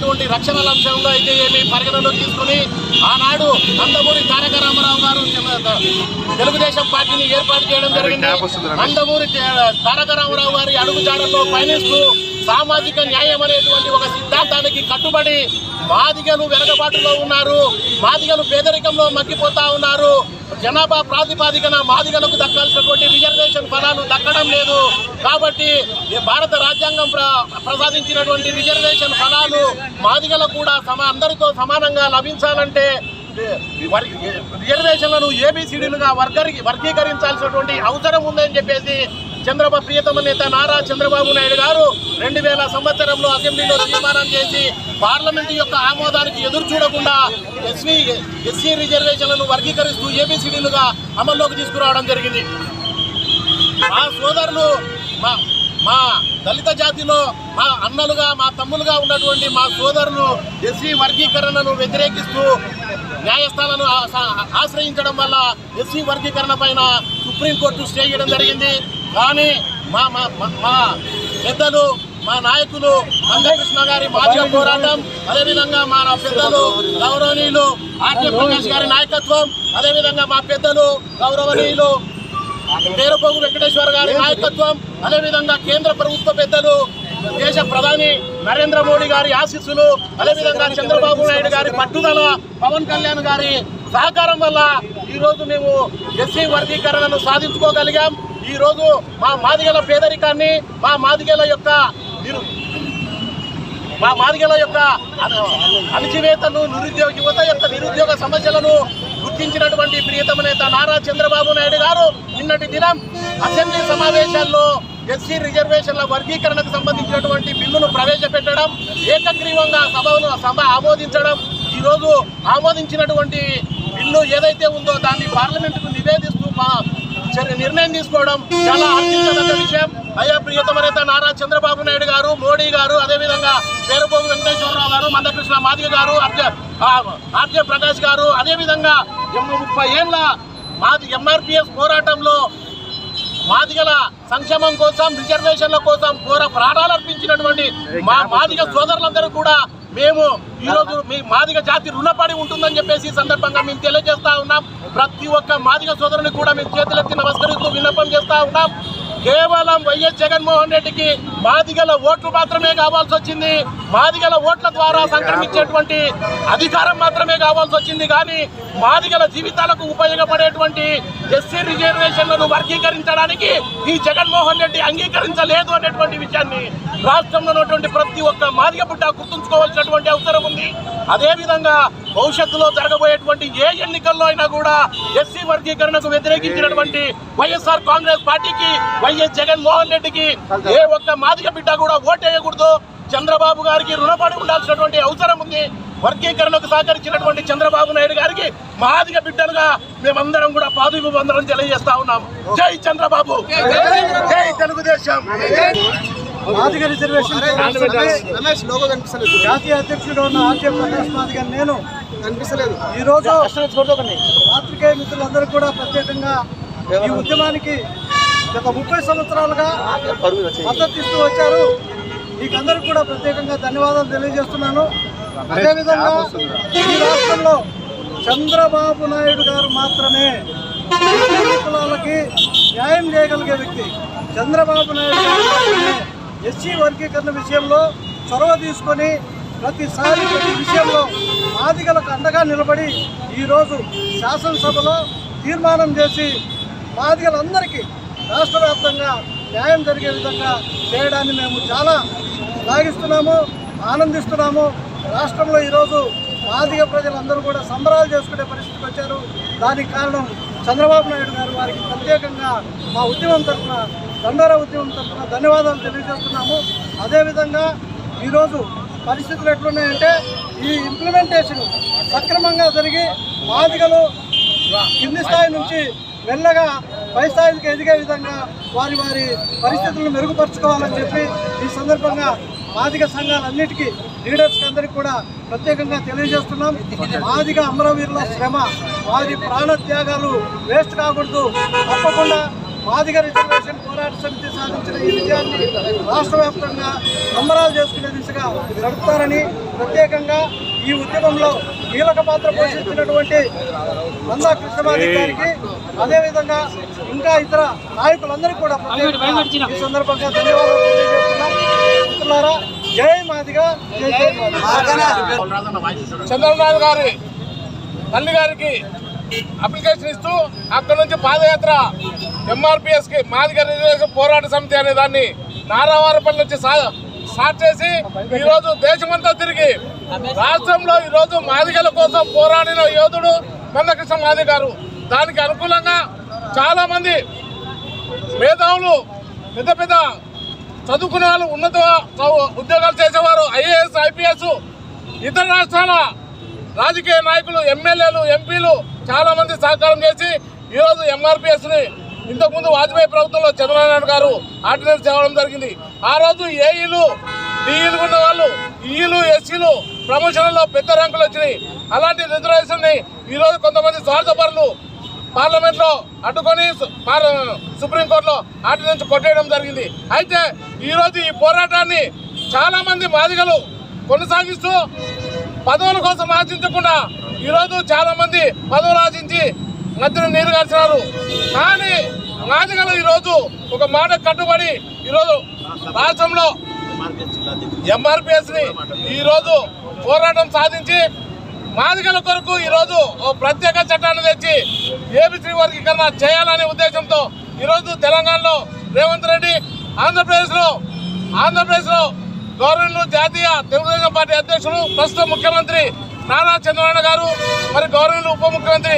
సంబంధించినటువంటి రక్షణల అంశంలో అయితే ఏమి పరిగణలోకి తీసుకుని ఆనాడు నందమూరి తారక రామారావు గారు తెల- తెలుగుదేశం పార్టీని ఏర్పాటు చేయడం జరిగింది. నందమూరి తారక రామారావు గారి అడుగుజాడల్లో పయనిస్తూ సామాజిక న్యాయం అనేటువంటి ఒక సిద్ధాంతానికి కట్టుబడి మాదిగలు వెనకబాటులో ఉన్నారు. మాదిగలు పేదరికంలో మగ్గిపోతా ఉన్నారు. జనాభా ప్రాతిపాదికన మాదిగలకు దక్కాల్సినటువంటి రిజర్వేషన్ ఫలాలు దక్కడం లేదు. కాబట్టి భారత రాజ్యాంగం ప్ర ప్రసాదించినటువంటి రిజర్వేషన్ ఫలాలు మాదిగలకు కూడా సమా అందరితో సమానంగా లభించాలంటే రిజర్వేషన్లను ఏబిసిడీలుగా వర్గరి వర్గీకరించాల్సినటువంటి అవసరం ఉందని చెప్పేసి చంద్రబాబు ప్రియతమ నేత నారా చంద్రబాబు నాయుడు గారు రెండు వేల సంవత్సరంలో అసెంబ్లీలో తీర్మానం చేసి పార్లమెంటు యొక్క ఆమోదానికి ఎదురు చూడకుండా ఎస్వీ ఎస్సీ రిజర్వేషన్లను వర్గీకరిస్తూ ఏబిసిడీలుగా అమల్లోకి తీసుకురావడం జరిగింది. మా సోదరులు మా మా దళిత జాతిలో మా అన్నలుగా మా తమ్ములుగా ఉన్నటువంటి మా సోదరులు ఎస్సీ వర్గీకరణను వ్యతిరేకిస్తూ న్యాయస్థానాలను ఆశ్రయించడం వల్ల ఎస్సీ వర్గీకరణ పైన సుప్రీంకోర్టు స్టే చేయడం జరిగింది. కానీ మా మా మా- పెద్దలు మా నాయకులు మందకృష్ణ గారి మాదిగ పోరాటం అదేవిధంగా మా పెద్దలు గౌరవనీయులు ఆర్కే ప్రకాష్ గారి నాయకత్వం అదేవిధంగా మా పెద్దలు గౌరవనీయులు పేరుపోగు వెంకటేశ్వర గారి నాయకత్వం అదేవిధంగా కేంద్ర ప్రభుత్వ పెద్దలు దేశ ప్రధాని నరేంద్ర మోడీ గారి ఆశీస్సులు అదేవిధంగా చంద్రబాబు నాయుడు గారి పట్టుదల పవన్ కళ్యాణ్ గారి సహకారం వల్ల ఈ రోజు మేము ఎస్సీ వర్గీకరణను సాధించుకోగలిగాం. ఈ రోజు మా మాదిగల పేదరికాన్ని మా మాదిగల యొక్క మా మాదిగల యొక్క అణచివేతను నిరుద్యోగ యువత యొక్క నిరుద్యోగ సమస్యలను గుర్తించినటువంటి ప్రియతమ నేత నారా చంద్రబాబు నాయుడు గారు నిన్నటి దినం అసెంబ్లీ సమావేశాల్లో ఎస్సీ రిజర్వేషన్ల వర్గీకరణకు సంబంధించినటువంటి బిల్లును ప్రవేశపెట్టడం ఏకగ్రీవంగా సభను సభ ఆమోదించడం ఈరోజు ఆమోదించినటువంటి బిల్లు ఏదైతే ఉందో దాన్ని పార్లమెంటుకు నివేదిస్తూ మా నిర్ణయం తీసుకోవడం చాలా హర్షించదగ్గ విషయం. అయ్యా ప్రియతమ నేత నారా చంద్రబాబు నాయుడు గారు మోడీ గారు అదేవిధంగా పేరుపోగు వెంకటేశ్వరరావు గారు మందకృష్ణ మాదిగ గారు ఆర్జే ప్రకాష్ గారు అదేవిధంగా ముప్పై ఏళ్ళ మాది ఎంఆర్పిఎస్ పోరాటంలో మాదిగల సంక్షేమం కోసం రిజర్వేషన్ల కోసం పోర ప్రాణాలు అర్పించినటువంటి మా మాదిగ సోదరులందరూ కూడా మేము ఈ రోజు మీ మాదిగ జాతి రుణపడి ఉంటుందని చెప్పేసి సందర్భంగా మేము తెలియజేస్తా ఉన్నాం. ప్రతి ఒక్క మాదిగ సోదరుని కూడా మేము చేతులెత్తి నమస్కరిస్తూ విన్నపం చేస్తా ఉన్నాం. కేవలం వైఎస్ జగన్మోహన్ రెడ్డికి మాదిగల ఓట్లు మాత్రమే కావాల్సి వచ్చింది. మాదిగల ఓట్ల ద్వారా సంక్రమించేటువంటి అధికారం మాత్రమే కావాల్సి వచ్చింది. కానీ మాదిగల జీవితాలకు ఉపయోగపడేటువంటి ఎస్సీ రిజర్వేషన్లను వర్గీకరించడానికి ఈ జగన్మోహన్ రెడ్డి అంగీకరించలేదు అనేటువంటి విషయాన్ని రాష్ట్రంలో ఉన్నటువంటి ప్రతి ఒక్క మాదిగ బిడ్డ గుర్తుంచుకోవాల్సినటువంటి అవసరం ఉంది. అదేవిధంగా భవిష్యత్తులో జరగబోయేటువంటి ఏ ఎన్నికల్లో అయినా కూడా ఎస్సీ వర్గీకరణకు వ్యతిరేకించినటువంటి వైఎస్ఆర్ కాంగ్రెస్ పార్టీకి వైఎస్ జగన్మోహన్ రెడ్డికి ఏ ఒక్క మాదిగ బిడ్డ కూడా ఓటేయకూడదు చంద్రబాబు గారికి రుణపడి ఉండాల్సినటువంటి అవసరం ఉంది వర్గీకరణకు సహకరించినటువంటి చంద్రబాబు నాయుడు గారికి మాదిగ బిడ్డలుగా మేమందరం కూడా పాదుబందరం తెలియజేస్తా ఉన్నాం జై చంద్రబాబు జై తెలుగుదేశం మాదిగ రిజర్వేషన్ జాతీయ అధ్యక్షుడు ఉన్న ఆర్కే ప్రకాష్ మాదిగ నేను కనిపిస్తలేదు. ఈ రోజు పాత్రికేయ మిత్రులందరూ కూడా ప్రత్యేకంగా ఈ ఉద్యమానికి గత ముప్పై సంవత్సరాలుగా మద్దతు ఇస్తూ వచ్చారు. మీకందరూ కూడా ప్రత్యేకంగా ధన్యవాదాలు తెలియజేస్తున్నాను. అదేవిధంగా ఈ రాష్ట్రంలో చంద్రబాబు నాయుడు గారు మాత్రమే కులాలకి న్యాయం చేయగలిగే వ్యక్తి. చంద్రబాబు నాయుడు గారు ఎస్సీ వర్గీకరణ విషయంలో చొరవ తీసుకొని ప్రతిసారి ప్రతి విషయంలో మాదిగలకు అండగా నిలబడి ఈరోజు శాసనసభలో తీర్మానం చేసి మాదిగలందరికీ రాష్ట్ర వ్యాప్తంగా న్యాయం జరిగే విధంగా చేయడాన్ని మేము చాలా లాగిస్తున్నాము ఆనందిస్తున్నాము. రాష్ట్రంలో ఈరోజు మాదిగ ప్రజలందరూ కూడా సంబరాలు చేసుకునే పరిస్థితికి వచ్చారు. దానికి కారణం చంద్రబాబు నాయుడు గారు. వారికి ప్రత్యేకంగా మా ఉద్యమం తరఫున దండోర ఉద్యమం తరఫున ధన్యవాదాలు తెలియజేస్తున్నాము. అదేవిధంగా ఈరోజు పరిస్థితులు ఎట్లున్నాయంటే ఈ ఇంప్లిమెంటేషన్ సక్రమంగా జరిగి మాదిగలు కింది స్థాయి నుంచి మెల్లగా పై స్థాయికి ఎదిగే విధంగా వారి వారి పరిస్థితులను మెరుగుపరుచుకోవాలని చెప్పి ఈ సందర్భంగా మాదిగ సంఘాలన్నిటికీ లీడర్స్కి అందరికీ కూడా ప్రత్యేకంగా తెలియజేస్తున్నాం. మాదిగ అమరవీరుల శ్రమ వారి ప్రాణ త్యాగాలు వేస్ట్ కాకూడదు. తప్పకుండా మాదిగ రిజర్వేషన్ పోరాట సమితి సాధించిన ఈ విజయాన్ని రాష్ట్ర వ్యాప్తంగా సంబరాలు చేసుకునే దిశగా నడుపుతారని ప్రత్యేకంగా ఈ ఉద్యమంలో కీలక పాత్ర పోషించినటువంటి మందా కృష్ణమాది గారికి అదేవిధంగా ఇంకా ఇతర నాయకులందరికీ కూడా ప్రత్యేకంగా ఈ సందర్భంగా ధన్యవాదాలు మిత్రులారా జై మాదిగా జై మాదిగా చంద్రబాబు గారి తల్లి గారికి అప్లికేషన్ ఇస్తూ అక్కడ నుంచి పాదయాత్ర ఎంఆర్పిఎస్కి మాదిగ రిజర్వేషన్ పోరాట సమితి అనే దాన్ని నారావారపల్లి నుంచి సా- స్టార్ట్ చేసి ఈ రోజు దేశమంతా తిరిగి రాష్ట్రంలో ఈ రోజు మాదిగల కోసం పోరాడిన యోధుడు మందకృష్ణ మాది గారు. దానికి అనుకూలంగా చాలా మంది మేధావులు పెద్ద పెద్ద చదువుకునే వాళ్ళు ఉన్నత ఉద్యోగాలు చేసేవారు ఐఏఎస్ ఐపీఎస్ ఇతర రాష్ట్రాల రాజకీయ నాయకులు ఎమ్మెల్యేలు ఎంపీలు చాలా మంది సహకారం చేసి ఈరోజు ఎంఆర్పిఎస్ని ఇంతకుముందు వాజ్పేయి ప్రభుత్వంలో చంద్రబాబు నాయుడు గారు ఆర్డినెన్స్ తేవడం జరిగింది. ఆ రోజు ఏఈలు డిఈలు ఉన్న వాళ్ళు ఈలు ఎస్సీలు ప్రమోషన్లో పెద్ద ర్యాంకులు వచ్చినాయి. అలాంటి రిజర్వేషన్ని ఈరోజు కొంతమంది స్వార్థపరులు పార్లమెంట్లో అడ్డుకొని సుప్రీంకోర్టులో ఆర్డినెన్స్ కొట్టేయడం జరిగింది. అయితే ఈరోజు ఈ పోరాటాన్ని చాలామంది మాదిగలు కొనసాగిస్తూ పదవుల కోసం ఆశించకుండా ఈరోజు చాలామంది పదవులు ఆశించి మధ్యన నీరు కాల్చినారు. కానీ మాదిగలు ఈరోజు ఒక మాట కట్టుబడి ఈరోజు రాష్ట్రంలో ఎంఆర్పిఎస్ని పోరాటం సాధించి మాదిగల కొరకు ఈరోజు ఓ ప్రత్యేక చట్టాన్ని తెచ్చి ఏబిసి వర్గీకరణ చేయాలనే ఉద్దేశంతో ఈరోజు తెలంగాణలో రేవంత్ రెడ్డి ఆంధ్రప్రదేశ్లో ఆంధ్రప్రదేశ్లో ఆంధ్రప్రదేశ్ గవర్నర్ జాతీయ తెలుగుదేశం పార్టీ అధ్యక్షులు ప్రస్తుత ముఖ్యమంత్రి నారా చంద్రబాబు గారు మరి గవర్నర్ ఉప ముఖ్యమంత్రి